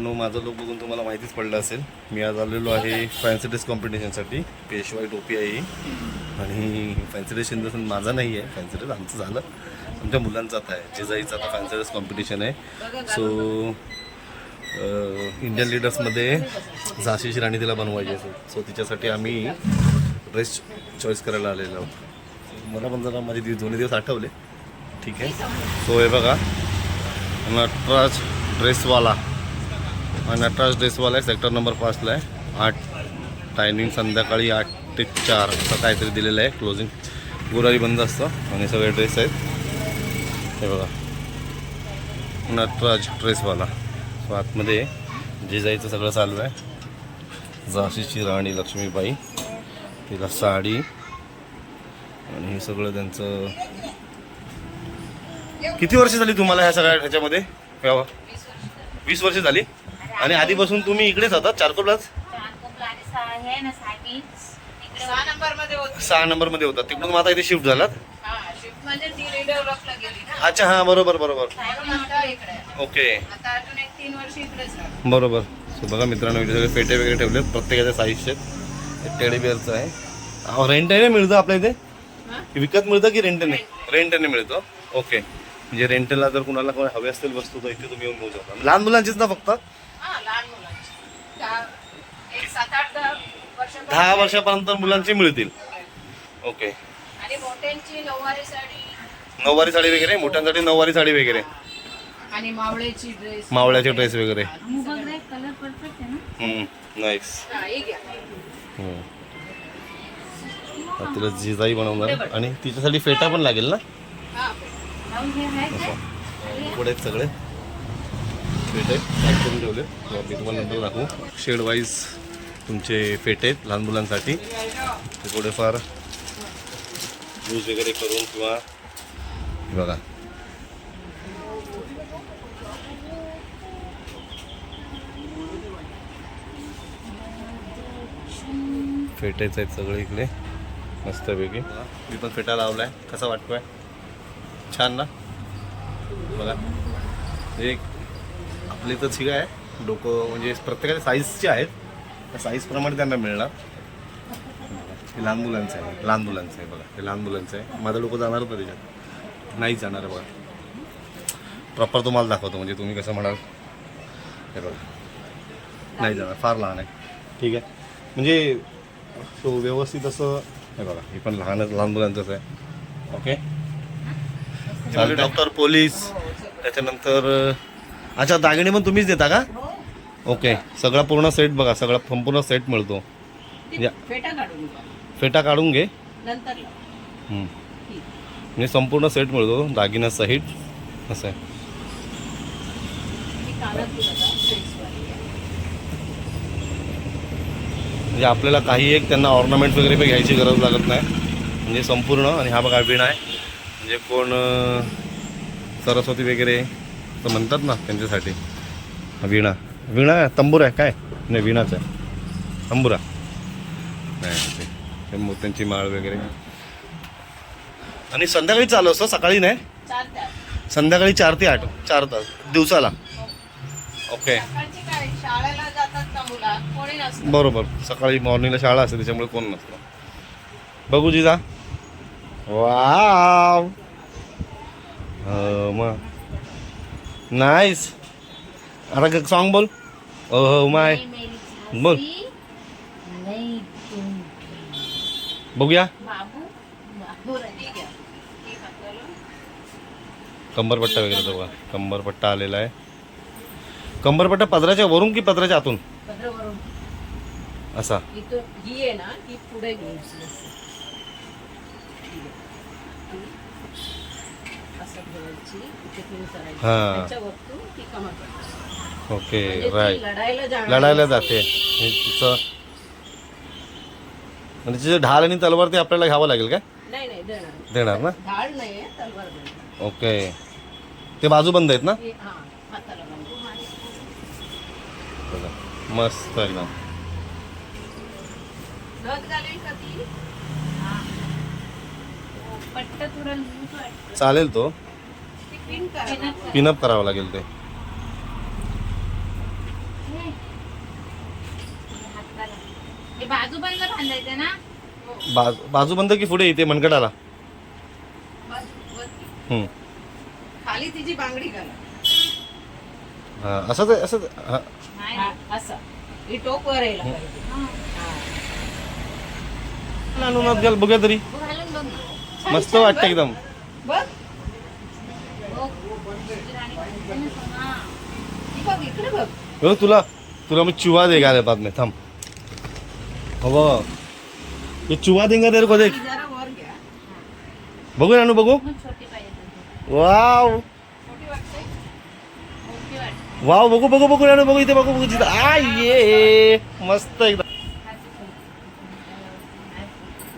मित्रांनो माझं लोक बघून तुम्हाला माहितीच पडलं असेल. मी आज आलेलो आहे फॅन्सी ड्रेस कॉम्पिटिशनसाठी पेशवाई टोपी आहे ही. आणि फॅन्सी ड्रेस इन माझा नाही आहे. फॅन्सी ड्रेस आमचं झालं. आमच्या मुलांचं आता आहे. जेजाईचं आता फॅन्सी ड्रेस कॉम्पिटिशन आहे. सो इंडियन लिडर्समध्ये झाशीची राणी तिला बनवायची असेल. सो तिच्यासाठी आम्ही ड्रेस चॉईस करायला आलेलो आहोत. मला पण जरा माझे दिवस दोन्ही दिवस आठवले. ठीक आहे. सो हे बघा. नटराज ड्रेसवाला आणि नटराज ड्रेसवाला आहे सेक्टर नंबर पाचला आहे. आठ टायमिंग संध्याकाळी आठ ते चार असं काहीतरी दिलेलं आहे. क्लोजिंग गुरुवारी बंद असतं आणि सगळे ड्रेस आहेत. हे बघा. नटराज ड्रेसवाला सो आतमध्ये जिजाईचं सगळं चालू आहे. झाशीची राणी लक्ष्मीबाई. तिला साडी आणि हे सगळं त्यांचं किती वर्ष झाली तुम्हाला ह्या सगळ्या ह्याच्यामध्ये? वीस वर्ष झाली? आणि आधीपासून तुम्ही इकडेच होता चारकोलाच सहा नंबरमध्ये होती. सहा नंबरमध्ये होता. तिकडून आता इथे शिफ्ट झालात? हा शिफ्ट म्हणजे अच्छा हां बरोबर बरोबर. म्हणून आता इकडे. आहे. ओके. आता अजून एक तीन वर्ष इकडेच राहू. बरोबर. सो बघा मित्रांनो इथे सगळे पेटे वगैरे ठेवलेत. प्रत्येकाच्या साईजचे टेडी बिअरचं आहे. रेंटने मिळतं आपल्या इथे? हा? विकत मिळतं की रेंटने रेंटने मिळतं. ओके. म्हणजे रेंटला जर कुणाला कोण हवे असतील वस्तू तर इथे तुम्ही येऊन घेऊ शकता. लहान मुलांचीच ना फक्त? हा लहान मुलांची. दहा एक सात आठ दहा वर्ष दहा वर्षापर्यंत मुलांची मिळतील. ओके. आणि मोठ्यांची नऊवारी साडी. नऊवारी साडी वगैरे मोठ्यांसाठी नऊवारी साडी वगैरे. आणि मावळ्याची ड्रेस मावळ्याचे ड्रेस वगैरे. कलर परफेक्ट आहे ना? नाईस हा हे घ्या. तिला जिजाई बनवणार आणि तिच्यासाठी फेटा पण लागेल ना? हा पुढे आहेत सगळे. फेटे पॅक करून ठेवले. मी तुम्हाला नंतर दाखवू. शेड वाईज तुमचे फेटे आहेत लहान मुलांसाठी. ते थोडेफार यूज वगैरे करून किंवा बघा. फेटायचं आहेत सगळे इकडे. मस्तपैकी. मी पण फेटा लावलाय. कसा वाटतोय? छान ना? बघा. एक आपली तर ठीक आहे. डोकं म्हणजे प्रत्येकाच्या साईजचे आहेत. त्या साईजप्रमाणे त्यांना मिळणार. हे लहान मुलांचं आहे. लहान मुलांचं आहे बघा. हे लहान मुलांचं आहे. माझं डोकं जाणार होतं त्याच्यात. नाही जाणार आहे बघा. प्रॉपर तुम्हाला दाखवतो म्हणजे तुम्ही कसं म्हणाल. हे बघा. नाही जाणार. फार लहान आहे. ठीक आहे. म्हणजे तो व्यवस्थित असं हे बघा. हे पण लहान लहान मुलांचंच आहे. ओके डॉक्टर पोलीस त्याच्यानंतर अच्छा दागिने पण तुम्हीच देता का? ओके सगळा पूर्ण सेट बघा सगळा संपूर्ण सेट मिळतो. या. फेटा काढून घे. म्हणजे संपूर्ण सेट मिळतो दागिना सहित. असं आहे. ही. म्हणजे आपल्याला काही एक त्यांना ऑर्नामेंट वगैरे पण घ्यायची गरज लागत नाही. म्हणजे संपूर्ण आणि हा बघा विणा आहे. म्हणजे कोण सरस्वती वगैरे असं म्हणतात ना त्यांच्यासाठी. हा विणा विणा तंबूर आहे काय? नाही विणाच आहे. तंबुरा. नाही ते- मोत्यांची माळ वगैरे. आणि संध्याकाळी चालू असतं सकाळी नाही. संध्याकाळी चार ते आठ चार तास दिवसाला. ओके. सकाळची काय? शाळेला जातात का मुला कोणी नसतं. बरोबर. सकाळी मॉर्निंगला शाळा असते त्याच्यामुळे कोण नसतं. बघू जिजा. वाव. हो मग नाईस आता सॉन्ग बोल ओ हो माय बोल. बघूया कंबरपट्टा वगैरे बघा. कंबरपट्टा आलेला आहे. कंबरपट्टा पदराच्या वरून की पदराच्या आतून? असा. ही आहे ना ती पुढे घ्यायची असं. असं ठेवायची इथे पिन करायची हा. ओके म्हणजे राईट लढायला जाणार लढायला जाते. हे तिचं आणि तिचं ढाल आणि तलवार ते आपल्याला घ्यावं लागेल काय नाही देणार. ना? ओके. ते बाजूबंद आहेत ना? हे- हा मस्त एकदम. का वाटतं. चालेल तो. पिनअप करावं लागेल ते. बाजू बाजू बंद की पुढे येते मनगटाला? खाली तिची बांगडी असं असं असं. ही टोक वर बघा तरी. मस्त वाटतं एकदम. बघ. बघ. ना, तुला तुला मैं चुहा देगा रे बाद में थम हो. ये चुहा देंगे तेरे को देख. बघू नानू बघू. वाव. वाव बघू बघू बघू नानू बघू इथे बघू बघू जिथं. आ ये मस्त एकदम.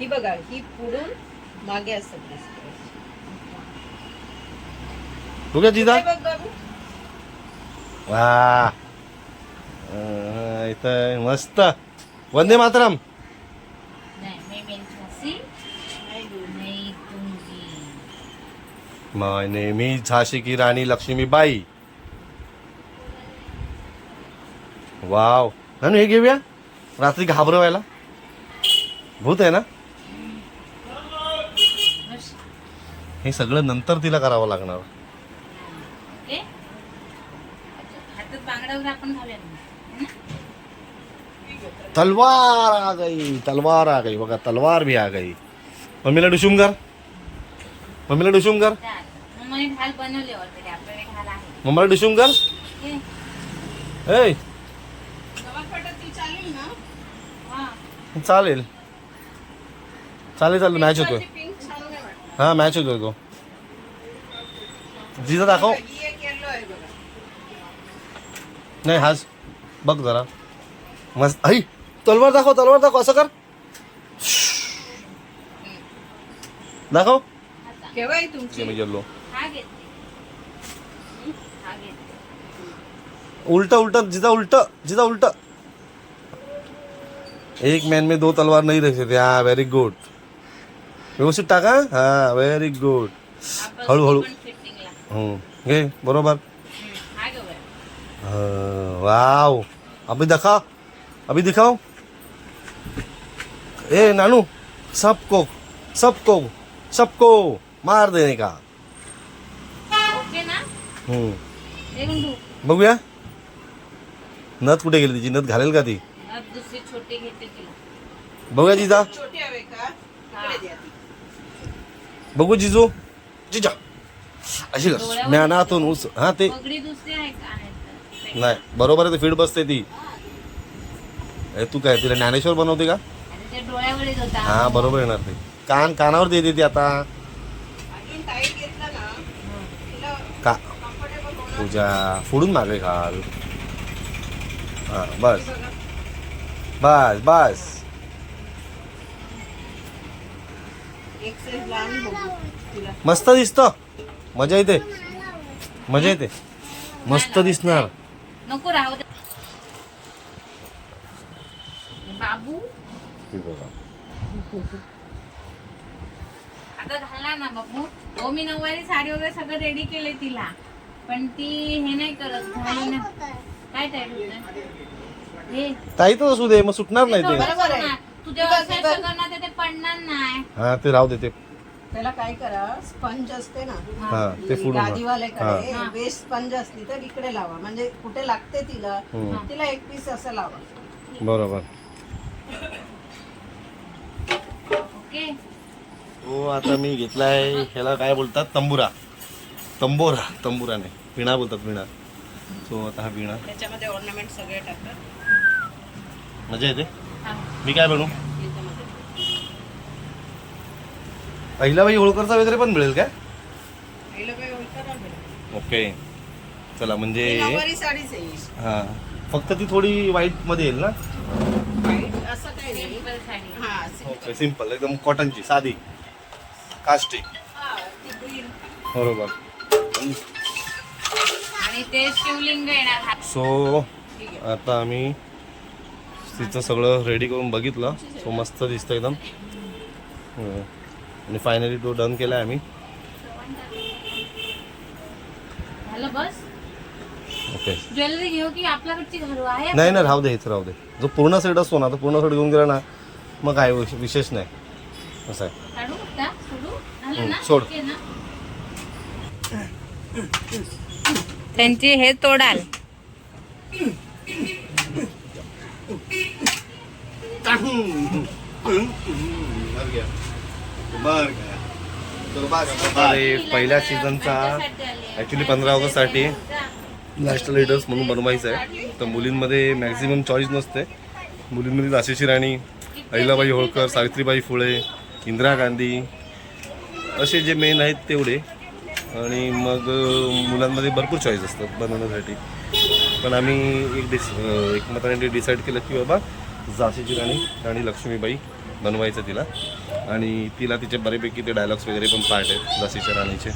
ही बघा ही पुढून मागे असत दिसते. बघूया जिजा हे वा. इथं मस्त. वंदे मातरम. नाही, मैं झाशी की राणी लक्ष्मीबाई. वाव. नानू हे घेऊया. रात्री घाबरवायला. भूत आहे ना. हे सगळं नंतर तिला करावं लागणार ओके? वगैरे आपण ना? तलवार आ गई तलवार आ गई. बघा तलवार भी आ गई. मम्मीला डुशूम कर मम्मीला डुशूम कर मम्मीला डुशूम कर? ए चालेल हा. चालेल. चालेल मॅच होतोय. हा मॅच होतोय तो. जिजा दाखव ही एक येलो आहे बघा नाही हाच बघ जरा मस्त आई तलवार दाखव तलवार दाखव असं कर दाखव आता. केव्हा आहे तुमची मी गेलो हा हं? हा उलट उलट जिजा उलट जिजा उलट एक मॅन में दो तलवार नहीं रख सकते हा व्हेरी गुड व्यवस्थित टाका हा व्हेरी गुड आपण हळू, हळू. पण फिटिंगला. हम्म. घे बरोबर. हाँ, वाव अभी दिखा अभी दिखाओ। ए नानू सबको सबको सबको मार देने का। ओके ना? हम्म. हे गुंडू बघूया नथ कुठे गेली तिची? नथ घालेल का ती? अब दुसरी छोटी घेते तिला। बघूया जिजा। छोटी हवे का? इकडे द्या ती. बघू जिजू। जिजा। अशी कर. ज्ञानातून उस हा ते पगडी दुसरी आहे का? आहे तर. नाही बरोबर आहे ते फीड बसते ती. ए, तू काय तिला ज्ञानेश्वर बनवते का? आणि ते डोळ्यावर येत होता. हा बरोबर येणार ते. कान कानावर देते ती आता. का? पूजा फोडून मागे घाल हा बस. बस बस. मस्त दिसत. मजा येते. मजा येते. मस्त दिसणार. नको राहू दे. बाबू? आता घालणार ना बाबू? हो मी नऊवारी साडी वगैरे सगळं रेडी केले तिला. पण ती हे नाही करत घाली ना. काय टाईट होत हे. ताई तर असू दे मग सुटणार नाही ते. बरोबर आहे. तुझ्या. सगळं ना ते ते पडणार नाही. हा ते राहू दे ते त्याला काय करा स्पंज असते ना. हा ते हा. गादीवाल्याकडे वेस्ट स्पंज असली तर इकडे लावा. म्हणजे कुठे लागते तिला हम्म. तिला एक पीस असं लावा. बरोबर. ओके. हो आता मी घेतलाय ह्याला काय बोलतात? तंबुरा. तंबोरा तंबुरा नाही विणा बोलतात विणा. सो आता हा विणा. त्याच्यामध्ये ऑर्नामेंट सगळे टाकतात. मजा येते? हा. मी काय बनू अहिलाबाई होळकरचा वगैरे पण मिळेल बरं. ओके. चला म्हणजे ही फक्त ती थोडी वाईटमध्ये येईल ना? सिंपल हा. ओके सिंपल एकदम कॉटनची साधी. हा, green. बरोबर. आणि ते शिवलिंग येणार. हा. सो. आता आम्ही तिचं सगळं रेडी करून बघितलं. सो मस्त दिसतं एकदम. हं. आणि फायनली तो डन केला आम्ही ओके ज्वेलरी घेऊ की आपल्याकडची घरू आहे नाही ना राहू दे हेच राहू दे जो पूर्ण सेट असतो ना तो पूर्ण सेट घेऊन गेला ना मग काय विश- विशेष नाही असं आहे सोडू हं, त्यांची हे तोडाल अरे पहिल्या सीझनचा ॲक्च्युली पंधरा ऑगस्टसाठी नॅशनल लीडर्स म्हणून बनवायचं आहे. तर मुलींमध्ये मॅक्झिमम चॉईस नसते. मुलींमध्ये झाशीची राणी अहिलाबाई होळकर सावित्रीबाई फुले इंदिरा गांधी असे जे मेन आहेत तेवढे. आणि मग मुलांमध्ये भरपूर चॉईस असतात बनवण्यासाठी. पण आम्ही एक डिस एकमताने डिसाईड केलं की बाबा झाशीची राणी राणी लक्ष्मीबाई बनवायचं तिला. आणि तिला तिचे बरेपैकी ते डायलॉग्स वगैरे पण पार्ट आहेत लसीच्या राणीचे.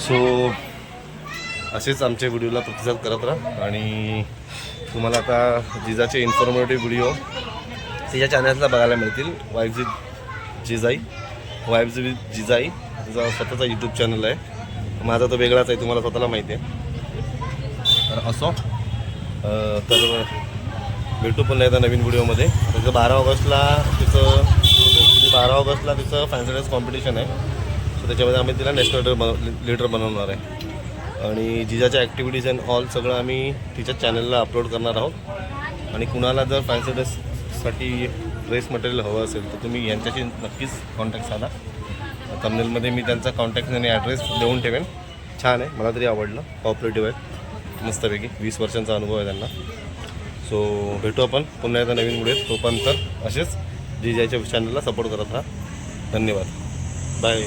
सो असेच आमच्या व्हिडिओला प्रतिसाद करत राहा. आणि तुम्हाला आता जिजाचे इन्फॉर्मेटिव्ह व्हिडिओ तिच्या चॅनलला बघायला मिळतील. Wife ji Jijai. Wife with Jijai. तिचा स्वतःचा यूट्यूब चॅनल आहे. माझा तो वेगळाच आहे तुम्हाला स्वतःला माहिती आहे. तर असो. तर भेटू पुन्हा एकदा नवीन व्हिडिओमध्ये. त्याचं बारा ऑगस्टला तिचं म्हणजे बारा ऑगस्टला तिचं फॅन्सी ड्रेस कॉम्पिटिशन आहे. सो त्याच्यामध्ये आम्ही तिला नॅशनल लीडर बनव लीडर बनवणार आहे. आणि जिजाच्या ॲक्टिव्हिटीज अँड ऑल सगळं आम्ही तिच्या चॅनलला अपलोड करणार आहोत. आणि कुणाला जर फॅन्सी ड्रेससाठी ड्रेस मटेरियल हवं असेल तर तुम्ही यांच्याशी नक्कीच कॉन्टॅक्ट साधा. तमिळमध्ये मी त्यांचा कॉन्टॅक्ट आणि ॲड्रेस देऊन ठेवेन. छान आहे मला तरी आवडलं. कॉपरेटिव्ह आहे. मस्तपैकी. वीस वर्षांचा अनुभव आहे त्यांना. सो भेटू आपण. पुन्हा एकदा नवीन व्हिडिओ तोपर्यंत असेच जिजाच्या चॅनलला सपोर्ट करत राहा. धन्यवाद. बाय